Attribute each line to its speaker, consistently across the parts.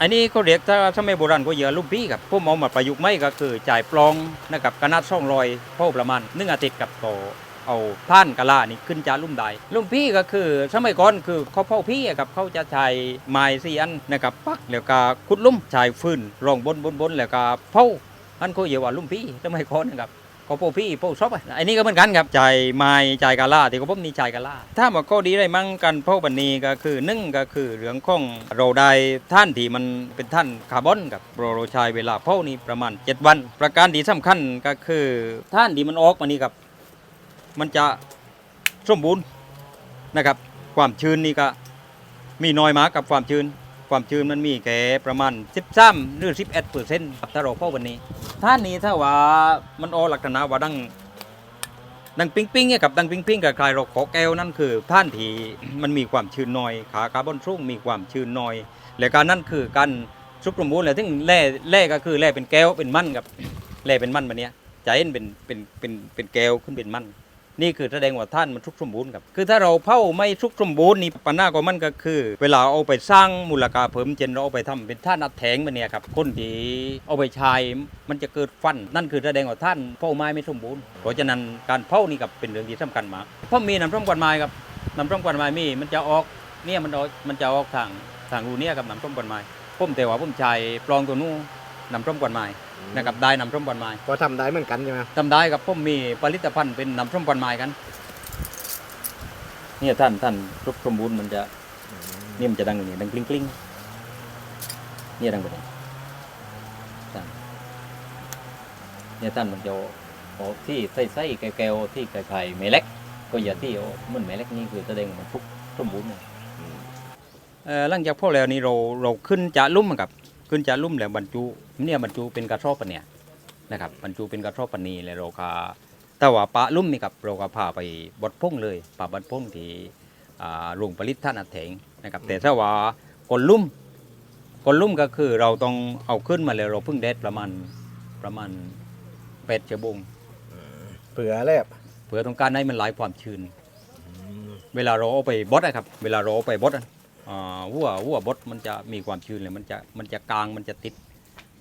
Speaker 1: อันนี้เขาเรียกถ้าสมัยโบราณก็เยื่อลูกพี่ครับพวกมองมาประยุกต์ไม่ก็คือจ่ายปลองนะครับกระนาดช่องรอยพ่อประมาณนึ่งอาทิตย์กับต่อเอาท่านกะลานี่ขึ้นจาลุ่มได้ลุ่มพี่ก็คือสมัยก่อนคือเขาเผาพี่อะครับเขาจะใช้ไม้สี่อันนะครับปักแล้วก็ขุดลุ่มใช้ฟืนรองบนบนบนแล้วก็เผาอันเขาเยื่อว่าลุ่มพี่สมัยก่อนนะครับ ก็โปรพี่โปรซอบอะอันนี้ก็เหมือนกันครับจ่ายไม้จ่ายกาล่าที่ก็ผมนี่จ่ายกาล่าถ้ามาก็ดีได้มั่งกันเพราะบันนี้ก็คือนึ่งก็คือเรื่องของเราได้ท่านที่มันเป็นท่านคาร์บอนกับเราเราใช้เวลาเผานี่ประมาณ 7 วัน ประการที่สำคัญก็คือท่านที่มันออกมานี่ครับ มันจะสมบูรณ์นะครับ ความชื้นนี่ก็มีน้อยมากกับความชื้น ความชื้นมันมีแค่ประมาณ 13 หรือ 11เปอร์เซ็นต์ถ้าเราเผาวันนี้ ท่านนี้ถ้าว่ามันออลักษณะว่าดังดังปิ้งปิ้งเนี่ยกับดังปิ้งปิ้งกับคลายเราขอแก้วนั่นคือ ท่านที่มันมีความชื้นน้อย ขาคาร์บอนสูงมีความชื้นน้อย และการนั่นคือการสุกสมบูรณ์เลยถึงแร่แร่ก็คือแร่เป็นแก้วเป็นมันกับแร่เป็นมันแบบเนี้ยจะเห็นเป็นเป็นเป็นเป็นแก้วขึ้นเป็นมัน นี่คือแสดงว่าท่านมันทุกสมบูรณ์ครับคือถ้าเราเผาไม่ทุกสมบูรณ์นี่ปัญหาของมันก็คือ เวลาเอาไปสร้างมูลค่าเพิ่มเจนเราเอาไปทำเป็นท่านอัดแถงมันเนี่ยครับคนที่เอาไปใช้มันจะเกิดฟัน นั่นคือแสดงว่าท่านเผาไม้ไม่สมบูรณ์เพราะฉะนั้นการเผานี่กับเป็นเรื่องที่สำคัญมากเพราะมีน้ำส้มกวนไม้ครับน้ำส้มกวนไม้มีมันจะออกเนี่ยมันออกมันจะออกทางทางรูเนี่ยกับน้ำส้มกวนไม้ผมแต่ว่าผมใช้ปลองตัวนู้นน้ำส้มกวนไม้ นะครับได้น้ำส้มกวนไม้
Speaker 2: ก็ทำได้เหมือนกันใช่ไหม
Speaker 1: ทำได้ครับผมมีผลิตภัณฑ์เป็นน้ำส้มกวนไม้กัน เนี่ยท่านท่านรูปสมบูรณ์มันจะนี่มันจะดังอย่างนี้ดังกลิ้งกลิ้งเนี่ยดังแบบนี้ท่านเนี่ยท่านมันจะโอ้ที่ใส่ใส่แก้วๆที่ไข่ๆเมเล็ก ก็อย่าที่โอ้เหมันเมเล็กนี่คือแสดงว่ามันทุกสมบูรณ์เลย เอ่อหลังจากพ่อแล้วนี่เราเราขึ้นจะลุ่มอะครับ ขึ้นจะลุ่มแล้วบรรจุเนี่ยบรรจุเป็นกระสอบปะเนี่ยนะครับบรรจุเป็นกระสอบปะนีแล้วเราก็แต่ว่าปะลุ่มนี่ครับเราก็พาไปบดพุ่งเลยปะบดพุ่งที่อ่าโรงผลิตท่านอัดแถงนะครับแต่ถ้าว่าคนลุ่มคนลุ่มก็คือเราต้องเอาขึ้นมาแล้วเราเพิ่งเด็ดประมาณประมาณแปดชั่วโมง
Speaker 2: เผื่อแล้ว
Speaker 1: เพื่อต้องการให้มันไหลความชื้น เวลาเราเอาไปบดนะครับ เวลาเราเอาไปบดอะอ่า วัววัวบดมันจะมีความชื้นเลยมันจะมันจะกลางมันจะติด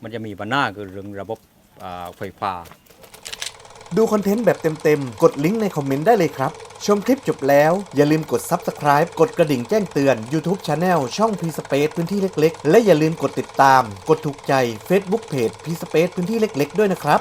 Speaker 1: มันจะมีปัญหาคือเรื่องระบบไฟฟ้า
Speaker 3: ดูคอนเทนต์แบบเต็มๆ กดลิงก์ในคอมเมนต์ได้เลยครับ ชมคลิปจบแล้ว อย่าลืมกด Subscribe กดกระดิ่งแจ้งเตือน YouTube Channel ช่อง p ีสเปซพื้นที่เล็กๆ และอย่าลืมกดติดตาม กดถูกใจ Facebook Page พีสเปซพื้นที่เล็ก ๆ ด้วยนะครับ